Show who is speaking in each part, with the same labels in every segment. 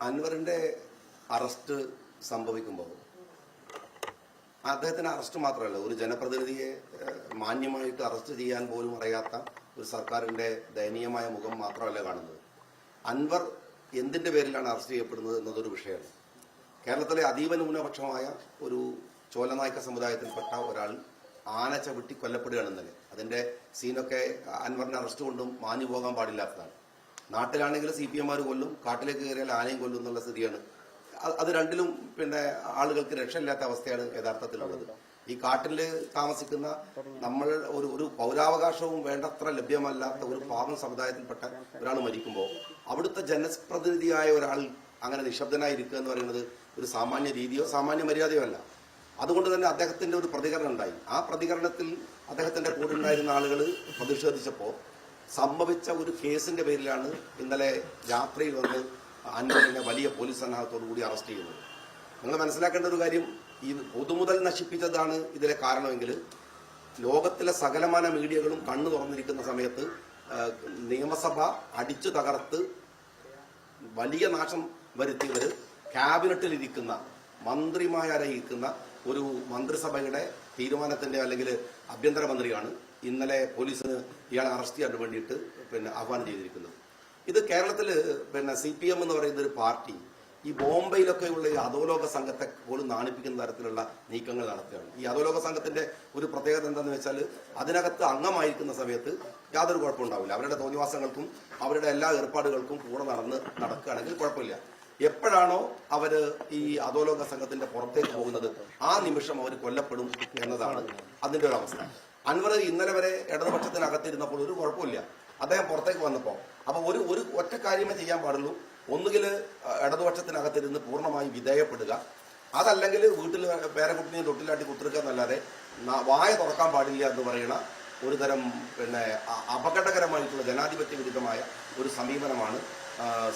Speaker 1: അൻവറിന്റെ അറസ്റ്റ് സംഭവിക്കുമ്പോൾ അദ്ദേഹത്തിന് അറസ്റ്റ് മാത്രമല്ല ഒരു ജനപ്രതിനിധിയെ മാന്യമായിട്ട് അറസ്റ്റ് ചെയ്യാൻ പോലും അറിയാത്ത ഒരു സർക്കാരിന്റെ ദയനീയമായ മുഖം മാത്രമല്ല കാണുന്നത്. അൻവർ എന്തിന്റെ പേരിലാണ് അറസ്റ്റ് ചെയ്യപ്പെടുന്നത് എന്നതൊരു വിഷയമാണ്. കേരളത്തിലെ അതീവ ന്യൂനപക്ഷമായ ഒരു ചോലനായ്ക്ക സമുദായത്തിൽപ്പെട്ട ഒരാൾ ആന ചവിട്ടി കൊല്ലപ്പെടുകയാണ് ഇന്നലെ അതിന്റെ സീനൊക്കെ അൻവറിന്റെ അറസ്റ്റ് കൊണ്ടും മാഞ്ഞു പോകാൻ പാടില്ലാത്തതാണ്. നാട്ടിലാണെങ്കിൽ സി പി എമാർ കൊല്ലും കാട്ടിലേക്ക് കയറിയാൽ ആനയും കൊല്ലും എന്നുള്ള സ്ഥിതിയാണ്. അത് രണ്ടിലും പിന്നെ ആളുകൾക്ക് രക്ഷയില്ലാത്ത അവസ്ഥയാണ് യഥാർത്ഥത്തിലുള്ളത്. ഈ കാട്ടിൽ താമസിക്കുന്ന നമ്മൾ ഒരു ഒരു പൗരാവകാശവും വേണ്ടത്ര ലഭ്യമല്ലാത്ത ഒരു പാവം സമുദായത്തിൽപ്പെട്ട ഒരാൾ മരിക്കുമ്പോൾ അവിടുത്തെ ജനപ്രതിനിധിയായ ഒരാൾ അങ്ങനെ നിശബ്ദനായിരിക്കുക എന്ന് പറയുന്നത് ഒരു സാമാന്യ രീതിയോ സാമാന്യ മര്യാദയോ അല്ല. അതുകൊണ്ട് തന്നെ അദ്ദേഹത്തിന്റെ ഒരു പ്രതികരണം ഉണ്ടായി. ആ പ്രതികരണത്തിൽ അദ്ദേഹത്തിന്റെ കൂടെ ഉണ്ടായിരുന്ന ആളുകൾ പ്രതിഷേധിച്ചപ്പോൾ സംഭവിച്ച ഒരു കേസിന്റെ പേരിലാണ് ഇന്നലെ രാത്രിയിൽ വന്ന് അൻവറിനെ വലിയ പോലീസ് സന്നാഹത്തോടുകൂടി അറസ്റ്റ് ചെയ്യുന്നത്. നിങ്ങൾ മനസ്സിലാക്കേണ്ട ഒരു കാര്യം ഈ പൊതുമുതൽ നശിപ്പിച്ചതാണ് ഇതിലെ കാരണമെങ്കിൽ ലോകത്തിലെ സകലമാന മീഡിയകളും കണ്ണു തുറന്നിരിക്കുന്ന സമയത്ത് നിയമസഭ അടിച്ചു തകർത്ത് വലിയ നാശം വരുത്തിയവര് ക്യാബിനറ്റിലിരിക്കുന്ന മന്ത്രിമാരായിരിക്കുന്ന ഒരു മന്ത്രിസഭയുടെ തീരുമാനത്തിന്റെ അല്ലെങ്കിൽ ആഭ്യന്തരമന്ത്രിയാണ് ഇന്നലെ പോലീസിന് ഇയാളെ അറസ്റ്റ് ചെയ്യാൻ വേണ്ടിയിട്ട് പിന്നെ ആഹ്വാനം ചെയ്തിരിക്കുന്നത്. ഇത് കേരളത്തിൽ പിന്നെ സി പി എം എന്ന് പറയുന്ന ഒരു പാർട്ടി ഈ ബോംബെയിലൊക്കെയുള്ള ഈ അധോലോക സംഘത്തെ പോലും നാണിപ്പിക്കുന്ന തരത്തിലുള്ള നീക്കങ്ങൾ നടത്തുകയാണ്. ഈ അധോലോക സംഘത്തിന്റെ ഒരു പ്രത്യേകത എന്താണെന്ന് വെച്ചാൽ അതിനകത്ത് അംഗമായിരിക്കുന്ന സമയത്ത് യാതൊരു കുഴപ്പമുണ്ടാവില്ല. അവരുടെ തോന്നിവാസങ്ങൾക്കും അവരുടെ എല്ലാ ഏർപ്പാടുകൾക്കും കൂടെ നടന്ന് നടക്കുകയാണെങ്കിൽ കുഴപ്പമില്ല. എപ്പോഴാണോ അവർ ഈ അധോലോക സംഘത്തിന്റെ പുറത്തേക്ക് പോകുന്നത് ആ നിമിഷം അവർ കൊല്ലപ്പെടും എന്നതാണ് അതിന്റെ ഒരു അവസ്ഥ. അൻവർ ഇന്നലെ വരെ ഇടതുപക്ഷത്തിനകത്തിരുന്നപ്പോൾ ഒരു കുഴപ്പമില്ല. അദ്ദേഹം പുറത്തേക്ക് വന്നപ്പോൾ അപ്പോൾ ഒരു ഒരു ഒറ്റ കാര്യമേ ചെയ്യാൻ പാടുള്ളൂ. ഒന്നുകിൽ ഇടതുപക്ഷത്തിനകത്തിരുന്ന് പൂർണമായി വിധേയപ്പെടുക. അതല്ലെങ്കിൽ വീട്ടിൽ പേരക്കുട്ടിനെ തൊട്ടിലാട്ടി കുത്തിരിക്കുക എന്നല്ലാതെ വായ തുറക്കാൻ പാടില്ല എന്ന് പറയുന്ന ഒരു തരം പിന്നെ അപകടകരമായിട്ടുള്ള ജനാധിപത്യ വിരുദ്ധമായ ഒരു സമീപനമാണ്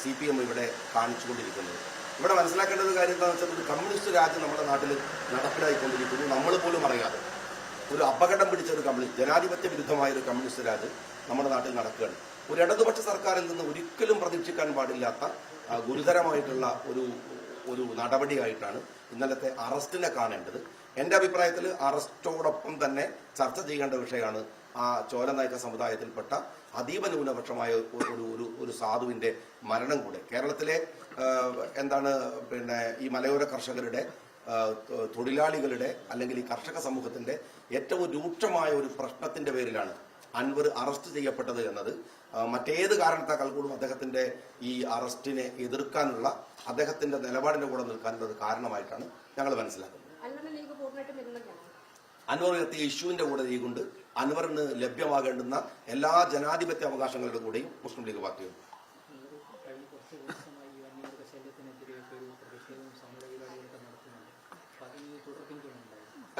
Speaker 1: സി പി എം ഇവിടെ കാണിച്ചുകൊണ്ടിരിക്കുന്നത്. ഇവിടെ മനസ്സിലാക്കേണ്ട ഒരു കാര്യം എന്താണെന്ന് വെച്ചാൽ ഒരു കമ്മ്യൂണിസ്റ്റ് രാജ്യം നമ്മുടെ നാട്ടിൽ നടപ്പിലായിക്കൊണ്ടിരിക്കുന്നു. നമ്മൾ പോലും അറിയാതെ. ഒരു അപകടം പിടിച്ച ഒരു കമ്മ്യൂണിസ്റ്റ് ജനാധിപത്യ വിരുദ്ധമായ ഒരു കമ്മ്യൂണിസ്റ്റ് രാജ് നമ്മുടെ നാട്ടിൽ നടക്കുകയാണ്. ഒരു ഇടതുപക്ഷ സർക്കാരിൽ നിന്ന് ഒരിക്കലും പ്രതീക്ഷിക്കാൻ പാടില്ലാത്ത ഗുരുതരമായിട്ടുള്ള ഒരു ഒരു നടപടിയായിട്ടാണ് ഇന്നലത്തെ അറസ്റ്റിനെ കാണേണ്ടത്. എന്റെ അഭിപ്രായത്തിൽ അറസ്റ്റോടൊപ്പം തന്നെ ചർച്ച ചെയ്യേണ്ട വിഷയമാണ് ആ ചോലനായക സമുദായത്തിൽപ്പെട്ട അതീവ ന്യൂനപക്ഷമായ ഒരു ഒരു- ഒരു സാധുവിന്റെ മരണം കൂടെ. കേരളത്തിലെ എന്താണ് പിന്നെ ഈ മലയോര കർഷകരുടെ തൊഴിലാളികളുടെ അല്ലെങ്കിൽ ഈ കർഷക സമൂഹത്തിന്റെ ഏറ്റവും രൂക്ഷമായ ഒരു പ്രശ്നത്തിന്റെ പേരിലാണ് അൻവർ അറസ്റ്റ് ചെയ്യപ്പെട്ടത് എന്നത്. മറ്റേത് കാരണത്താൽ കൂടും അദ്ദേഹത്തിന്റെ ഈ അറസ്റ്റിനെ എതിർക്കാനുള്ള അദ്ദേഹത്തിന്റെ നിലപാടിന്റെ കൂടെ നിൽക്കാനുള്ള കാരണമായിട്ടാണ് ഞങ്ങൾ മനസ്സിലാക്കുന്നത്. അൻവർ ഉയർത്തിയ ഇഷ്യൂവിന്റെ കൂടെ കൊണ്ട് അൻവറിന് ലഭ്യമാകേണ്ടുന്ന എല്ലാ ജനാധിപത്യ അവകാശങ്ങളുടെ കൂടെയും മുസ്ലിം ലീഗ് പാർട്ടിയുണ്ട്.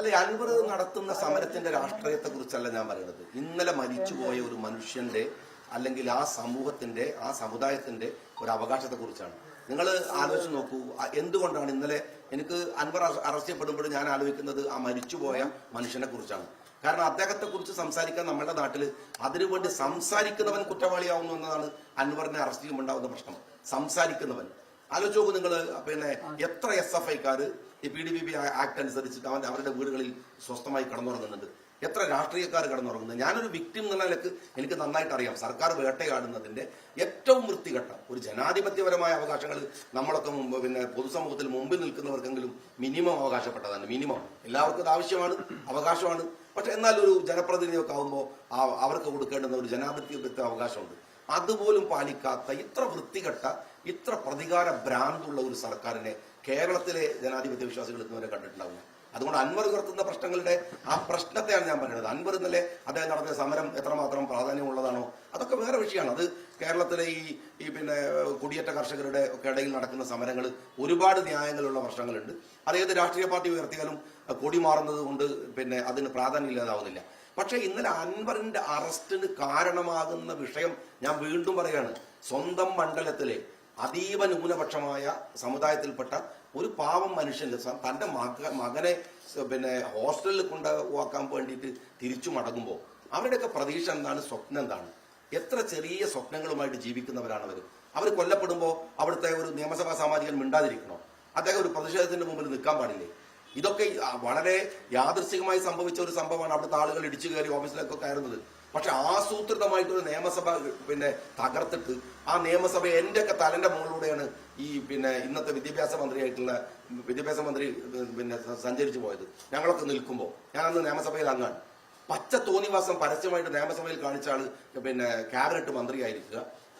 Speaker 1: അല്ലെ അൻവർ നടത്തുന്ന സമരത്തിന്റെ രാഷ്ട്രീയത്തെ കുറിച്ചല്ല ഞാൻ പറയുന്നത്. ഇന്നലെ മരിച്ചുപോയ ഒരു മനുഷ്യന്റെ അല്ലെങ്കിൽ ആ സമൂഹത്തിന്റെ ആ സമുദായത്തിന്റെ ഒരു അവകാശത്തെ കുറിച്ചാണ് നിങ്ങൾ ആലോചിച്ച് നോക്കൂ എന്തുകൊണ്ടാണ് ഇന്നലെ എനിക്ക് അൻവർ അറസ്റ്റ് ചെയ്യപ്പെടുമ്പോൾ ഞാൻ ആലോചിക്കുന്നത് ആ മരിച്ചുപോയ മനുഷ്യനെ കുറിച്ചാണ് കാരണം അദ്ദേഹത്തെ കുറിച്ച് സംസാരിക്കാൻ നമ്മുടെ നാട്ടിൽ അതിനുവേണ്ടി സംസാരിക്കുന്നവൻ കുറ്റവാളിയാവുന്നു എന്നതാണ് അൻവറിനെ അറസ്റ്റ് ചെയ്യുമ്പോൾ ഉണ്ടാകുന്ന പ്രശ്നം. സംസാരിക്കുന്നവൻ. ആലോചിച്ച് നോക്കൂ നിങ്ങൾ പിന്നെ എത്ര എസ് എഫ് ഐക്കാർ ഈ P D P B act അനുസരിച്ചിട്ട് അവൻ അവരുടെ വീടുകളിൽ സ്വസ്ഥമായി കടന്നുറങ്ങുന്നുണ്ട്. എത്ര രാഷ്ട്രീയക്കാർ കടന്നുറങ്ങുന്നത് ഞാനൊരു വിക്ടിം എന്നുള്ള നിലയ്ക്ക് എനിക്ക് നന്നായിട്ട് അറിയാം. സർക്കാർ വേട്ടയാടുന്നതിന്റെ ഏറ്റവും വൃത്തികെട്ട ഒരു ജനാധിപത്യപരമായ അവകാശങ്ങൾ നമ്മളൊക്കെ മുമ്പ് പിന്നെ പൊതുസമൂഹത്തിൽ മുമ്പിൽ നിൽക്കുന്നവർക്കെങ്കിലും മിനിമം അവകാശപ്പെട്ടതാണ്. മിനിമം. എല്ലാവർക്കും അത് ആവശ്യമാണ് അവകാശമാണ്. പക്ഷെ എന്നാൽ ഒരു ജനപ്രതിനിധിയൊക്കെ ആകുമ്പോൾ അവർക്ക് കൊടുക്കേണ്ടുന്ന ഒരു ജനാധിപത്യ അവകാശമുണ്ട്. അതുപോലും പാലിക്കാത്ത ഇത്ര വൃത്തികെട്ട ഇത്ര പ്രതികാര ഭ്രാന്തുള്ള ഒരു സർക്കാരിനെ കേരളത്തിലെ ജനാധിപത്യ വിശ്വാസികൾ ഇന്നുവരെ കണ്ടിട്ടുണ്ടാവില്ല. അതുകൊണ്ട് അൻവർ ഉയർത്തുന്ന പ്രശ്നങ്ങളുടെ ആ പ്രശ്നത്തെയാണ് ഞാൻ പറയുന്നത് അൻവർ ഇന്നലെ അദ്ദേഹം നടത്തിയ സമരം എത്രമാത്രം പ്രാധാന്യമുള്ളതാണോ അതൊക്കെ വേറെ വിഷയമാണ്. അത് കേരളത്തിലെ ഈ ഈ പിന്നെ കുടിയേറ്റ കർഷകരുടെ ഒക്കെ ഇടയിൽ നടക്കുന്ന സമരങ്ങൾ ഒരുപാട് ന്യായങ്ങളുള്ള പ്രശ്നങ്ങളുണ്ട്. അത് ഏത് രാഷ്ട്രീയ പാർട്ടി ഉയർത്തിയാലും കൊടി മാറുന്നത് കൊണ്ട് പിന്നെ അതിന് പ്രാധാന്യം ഇല്ലാതാവുന്നില്ല. പക്ഷെ ഇന്നലെ അൻവറിന്റെ അറസ്റ്റിന് കാരണമാകുന്ന വിഷയം ഞാൻ വീണ്ടും പറയാണ് സ്വന്തം മണ്ഡലത്തിലെ അതീവ ന്യൂനപക്ഷമായ സമുദായത്തിൽപ്പെട്ട ഒരു പാവം മനുഷ്യന് തന്റെ മക മകനെ പിന്നെ ഹോസ്റ്റലിൽ കൊണ്ടുപോക്കാൻ വേണ്ടിയിട്ട് തിരിച്ചു മടങ്ങുമ്പോൾ അവരുടെയൊക്കെ പ്രതീക്ഷ എന്താണ്? സ്വപ്നം എന്താണ്? എത്ര ചെറിയ സ്വപ്നങ്ങളുമായിട്ട് ജീവിക്കുന്നവരാണ് അവർ അവർ കൊല്ലപ്പെടുമ്പോൾ അവിടുത്തെ ഒരു നിയമസഭാ സാമാജികൻ മിണ്ടാതിരിക്കണോ? അദ്ദേഹം ഒരു പ്രതിഷേധത്തിന്റെ മുമ്പിൽ നിൽക്കാൻ പാടില്ലേ? ഇതൊക്കെ വളരെ യാദൃശികമായി സംഭവിച്ച ഒരു സംഭവമാണ് അവിടുത്തെ ആളുകൾ ഇടിച്ചു കയറി ഓഫീസിലൊക്കെ കയറുന്നത്. പക്ഷെ ആസൂത്രിതമായിട്ടൊരു നിയമസഭ പിന്നെ തകർത്തിട്ട് ആ നിയമസഭ എന്റെ ഒക്കെ തലന്റെ മുകളിലൂടെയാണ് ഈ പിന്നെ ഇന്നത്തെ വിദ്യാഭ്യാസ മന്ത്രിയായിട്ടുള്ള വിദ്യാഭ്യാസ മന്ത്രി പിന്നെ സഞ്ചരിച്ചു പോയത്. ഞങ്ങളൊക്കെ നിൽക്കുമ്പോൾ ഞാൻ അന്ന് നിയമസഭയിൽ അങ്ങാണ്. പച്ച തോന്നിവാസം പരസ്യമായിട്ട് നിയമസഭയിൽ കാണിച്ച ആൾ പിന്നെ ക്യാബിനറ്റ് മന്ത്രിയായിരിക്കുക.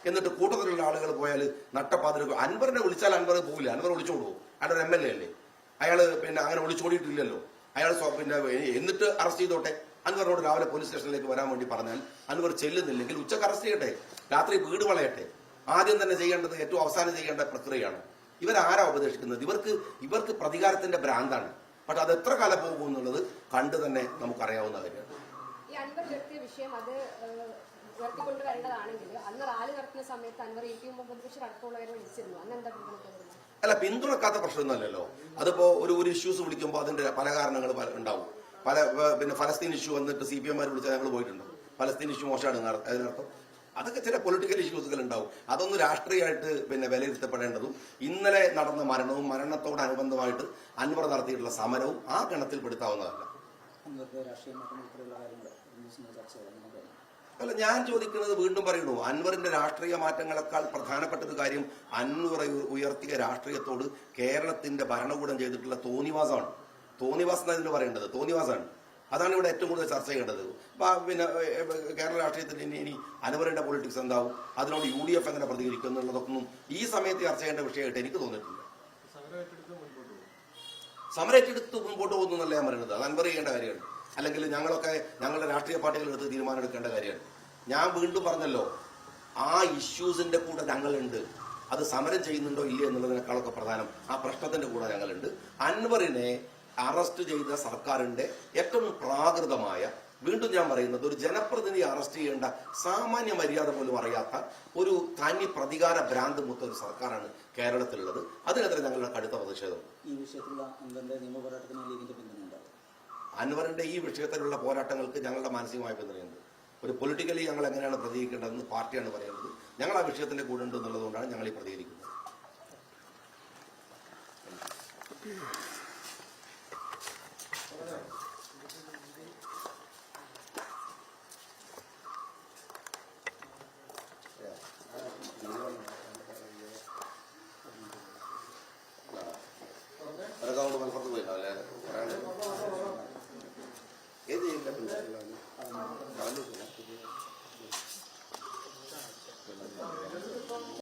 Speaker 1: എന്നിട്ട് കൂട്ടത്തിലുള്ള ആളുകൾ പോയാൽ നട്ടപ്പാതിരി അൻവറിനെ വിളിച്ചാൽ അൻവർ പോവില്ല. അൻവർ വിളിച്ചോളൂ. ഒരു എം എൽ എ അല്ലേ? അയാൾ പിന്നെ അങ്ങനെ വിളിച്ചോടിയിട്ടില്ലല്ലോ അയാൾ പിന്നെ എന്നിട്ട് അറസ്റ്റ് ചെയ്തോട്ടെ. അൻവറിനോട് രാവിലെ പോലീസ് സ്റ്റേഷനിലേക്ക് വരാൻ വേണ്ടി പറഞ്ഞാൽ അൻവർ ചെല്ലുന്നില്ലെങ്കിൽ ഉച്ചയ്ക്ക് അറസ്റ്റ് ചെയ്യട്ടെ. രാത്രി വീട് വളയട്ടെ. ആദ്യം തന്നെ ചെയ്യേണ്ടത് ഏറ്റവും അവസാനം ചെയ്യേണ്ട പ്രക്രിയയാണ്. ഇവരാരാ ഉപദേശിക്കുന്നത്? ഇവർക്ക് ഇവർക്ക് പ്രതികാരത്തിന്റെ ഭ്രാന്താണ്. പക്ഷെ അത് എത്ര കാലം പോകും എന്നുള്ളത് കണ്ടു തന്നെ നമുക്കറിയാവുന്ന കാര്യമാണ്.
Speaker 2: ഉയർത്തിക്കൊണ്ട് വരേണ്ടതാണെങ്കിൽ അന്ന് റാലി നടത്തുന്ന സമയത്ത് അൻവർ എ പി മുഹമ്മദ് ബഷീർ അടക്കമുള്ളവരെ വിളിച്ചിരുന്നു. അന്ന് എന്താ പിന്തുണക്കുന്നത്
Speaker 1: അല്ല പിന്തുണക്കാത്ത പ്രശ്നമൊന്നുമല്ലല്ലോ. അതിപ്പോ ഒരു ഒരു ഇഷ്യൂസ് വിളിക്കുമ്പോൾ അതിന്റെ പല കാരണങ്ങൾ ഉണ്ടാവും. പല പിന്നെ ഫലസ്തീൻ ഇഷ്യൂ വന്നിട്ട് സി പി എം മാർ വിളിച്ചാൽ ഞങ്ങൾ പോയിട്ടുണ്ട്. ഫലസ്തീൻ ഇഷ്യൂ മോശമാണ് അതിനർത്ഥം. അതൊക്കെ ചില പൊളിറ്റിക്കൽ ഇഷ്യൂസുകൾ ഉണ്ടാവും. അതൊന്നും രാഷ്ട്രീയമായിട്ട് പിന്നെ വിലയിരുത്തപ്പെടേണ്ടതും ഇന്നലെ നടന്ന മരണവും മരണത്തോടനുബന്ധമായിട്ട് അൻവർ നടത്തിയിട്ടുള്ള സമരവും ആ ഗണത്തിൽപ്പെടുത്താവുന്നതല്ല.
Speaker 3: രാഷ്ട്രീയ
Speaker 1: അല്ല ഞാൻ ചോദിക്കുന്നത് വീണ്ടും പറയുന്നു. അൻവറിന്റെ രാഷ്ട്രീയ മാറ്റങ്ങളെക്കാൾ പ്രധാനപ്പെട്ട കാര്യം അൻവർ ഉയർത്തിയ രാഷ്ട്രീയത്തോട് കേരളത്തിന്റെ ഭരണകൂടം ചെയ്തിട്ടുള്ള തോന്നിവാസമാണ്. തോന്നിവാസം എന്നാണ് പറയേണ്ടത്? തോന്നിവാസമാണ്. അതാണ് ഇവിടെ ഏറ്റവും കൂടുതൽ ചർച്ച ചെയ്യേണ്ടത്. പിന്നെ കേരള രാഷ്ട്രീയത്തിൽ ഇനി ഇനി അൻവറിന്റെ പൊളിറ്റിക്സ് എന്താവും? അതിനോട് യു ഡി എഫ് എങ്ങനെ പ്രതികരിക്കും എന്നുള്ളതൊന്നും ഈ സമയത്ത് ചർച്ച ചെയ്യേണ്ട വിഷയമായിട്ട് എനിക്ക് തോന്നിയിട്ടില്ല. സമരം ഏറ്റെടുത്ത് മുമ്പോട്ട് പോകുന്നു എന്നല്ല ഞാൻ പറയുന്നത്. അത് അൻവർ ചെയ്യേണ്ട കാര്യമാണ്. അല്ലെങ്കിൽ ഞങ്ങളൊക്കെ ഞങ്ങളുടെ രാഷ്ട്രീയ പാർട്ടികൾ എടുത്ത് തീരുമാനം എടുക്കേണ്ട കാര്യമാണ്. ഞാൻ വീണ്ടും പറഞ്ഞല്ലോ ആ ഇഷ്യൂസിന്റെ കൂടെ ഞങ്ങളുണ്ട്. അത് സമരം ചെയ്യുന്നുണ്ടോ ഇല്ലേ എന്നുള്ളതിനേക്കാളൊക്കെ പ്രധാനം ആ പ്രശ്നത്തിന്റെ കൂടെ ഞങ്ങളുണ്ട്. അൻവറിനെ അറസ്റ്റ് ചെയ്ത സർക്കാരിന്റെ ഏറ്റവും പ്രാകൃതമായ വീണ്ടും ഞാൻ പറയുന്നത് ഒരു ജനപ്രതിനിധി അറസ്റ്റ് ചെയ്യേണ്ട സാമാന്യ മര്യാദ പോലും അറിയാത്ത ഒരു തനി പ്രതികാര ഭ്രാന്ത് മുത്ത ഒരു സർക്കാരാണ് കേരളത്തിലുള്ളത്. അതിനെതിരെ ഞങ്ങളുടെ കടുത്ത പ്രതിഷേധം.
Speaker 3: ഈ വിഷയത്തിലുള്ള നിയമപോരാട്ടത്തിന് ലീഗിന്റെ പിന്തുണയുണ്ടാവും
Speaker 1: അൻവറിന്റെ ഈ വിഷയത്തിലുള്ള പോരാട്ടങ്ങൾക്ക് ഞങ്ങളുടെ മാനസികമായ പിന്തുണയുണ്ട്. ഒരു പൊളിറ്റിക്കലി ഞങ്ങൾ എങ്ങനെയാണ് പ്രതികരിക്കേണ്ടതെന്ന് പാർട്ടിയാണ് പറയുന്നത് ഞങ്ങൾ ആ വിഷയത്തിന്റെ കൂടെ ഉണ്ട് എന്നുള്ളതുകൊണ്ടാണ് ഞങ്ങൾ ഈ പ്രതികരിക്കുന്നത്.